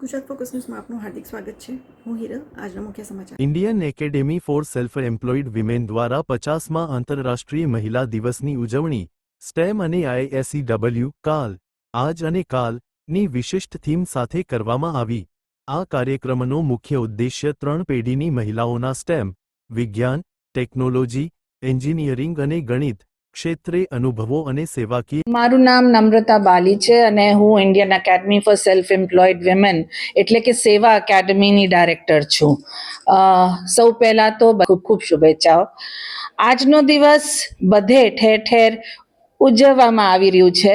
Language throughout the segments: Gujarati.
ગુજરાત ફોકસ ન્યૂઝમાં આપનું હાર્દિક સ્વાગત છે હું હિરલ આજના મુખ્ય સમાચાર Indian academy for self employed women દ્વારા પચાસમાં આંતરરાષ્ટ્રીય મહિલા દિવસની ઉજવણી સ્ટેમ અને આઈએસસીડબલ્યુ કાલ આજ અને કાલની વિશિષ્ટ થીમ સાથે કરવામાં આવી આ કાર્યક્રમનો મુખ્ય ઉદ્દેશ્ય ત્રણ પેઢીની મહિલાઓના સ્ટેમ વિજ્ઞાન, ટેકનોલોજી, એન્જિનિયરિંગ અને ગણિત ક્ષેત્રે અનુભવો અને સેવાકીય મારું નામ નમ્રતા બાલી છે અને હું Indian academy for self employed women એટલે કે સેવા એકેડમીની ડાયરેક્ટર છું. સૌ પહેલાં તો ખૂબ ખૂબ શુભેચ્છાઓ. આજનો દિવસ બધે ઠેર ઠેર ઉજવવામાં આવી રહ્યું છે,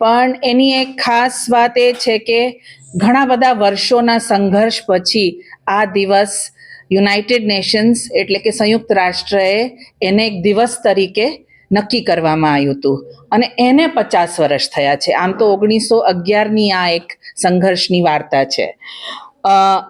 પણ એની એક ખાસ વાત એ છે કે ઘણા બધા વર્ષોના સંઘર્ષ પછી આ દિવસ યુનાઇટેડ નેશન્સ એટલે કે સંયુક્ત રાષ્ટ્રએ એને એક દિવસ તરીકે નક્કી કરવામાં આવ્યું હતું. અને એને પચાસ વર્ષ થયા છે. આમ તો ઓગણીસો અગિયારની આ એક સંઘર્ષની વાર્તા છે.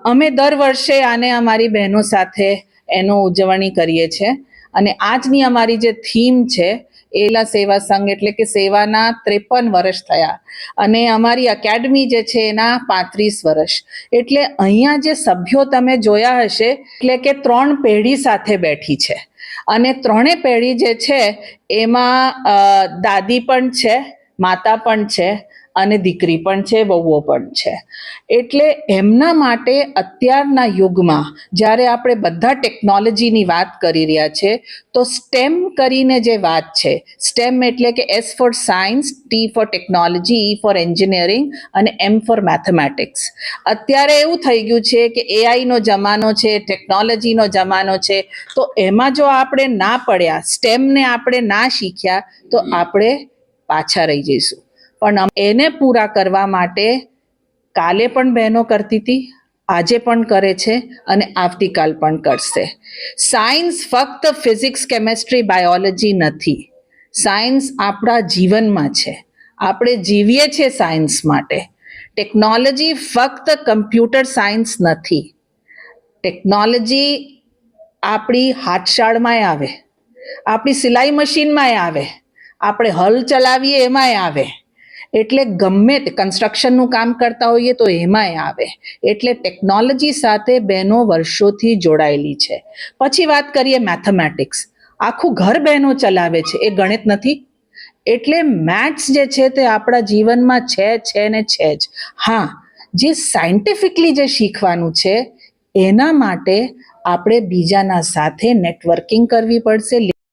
અમે દર વર્ષે આને અમારી બહેનો સાથે એનો ઉજવણી કરીએ છીએ. અને આજની અમારી જે થીમ છે એલા સેવા સંઘ એટલે કે સેવાના ત્રેપન વર્ષ થયા. અને અમારી એકેડમી જે છે, એના પાંત્રીસ વર્ષ. એટલે અહીંયા જે સભ્યો તમે જોયા હશે, એટલે કે ત્રણ પેઢી સાથે બેઠી છે. અને ત્રણેય પેઢી જે છે એમાં દાદી પણ છે માતા પણ છે અને દીકરી પણ છે, વહુઓ પણ છે. એટલે એમના માટે અત્યારના યુગમાં જ્યારે આપણે બધા ટેકનોલોજીની વાત કરી રહ્યા છે, તો સ્ટેમ કરીને જે વાત છે સ્ટેમ એટલે કે S for science T for technology E for engineering અને એમ ફોર મેથેમેટિક્સ અત્યારે એવું થઈ ગયું છે કે એઆઈનો જમાનો છે ટેકનોલોજીનો જમાનો છે, તો એમાં જો આપણે ના પડ્યા સ્ટેમને આપણે ના શીખ્યા, તો આપણે પાછા રહી જઈશું. પણ એને પૂરા કરવા માટે કાલે પણ બહેનો કરતી હતી, આજે પણ કરે છે અને આવતીકાલ પણ કરશે. સાયન્સ ફક્ત ફિઝિક્સ કેમેસ્ટ્રી બાયોલોજી નથી. સાયન્સ આપણા જીવનમાં છે. આપણે જીવીએ છીએ સાયન્સ માટે. ટેકનોલોજી ફક્ત કમ્પ્યુટર સાયન્સ નથી. ટેકનોલોજી આપણી હાથશાળમાંય આવે. આપણી સિલાઈ મશીનમાંય આવે. આપણે હલ ચલાવીએ એમાંય આવે. એટલે ગમે તે કન્સ્ટ્રક્શનનું કામ કરતા હોઈએ તો એમાંય આવે. એટલે ટેકનોલોજી સાથે બહેનો વર્ષોથી જોડાયેલી છે. પછી વાત કરીએ મેથેમેટિક્સ આખું ઘર બહેનો ચલાવે છે, એ ગણિત નથી. એટલે મેથ્સ જે છે તે આપણા જીવનમાં છે છે ને છે જ. હા, જે સાયન્ટિફિકલી જે શીખવાનું છે, એના માટે આપણે બીજાના સાથે નેટવર્કિંગ કરવી પડશે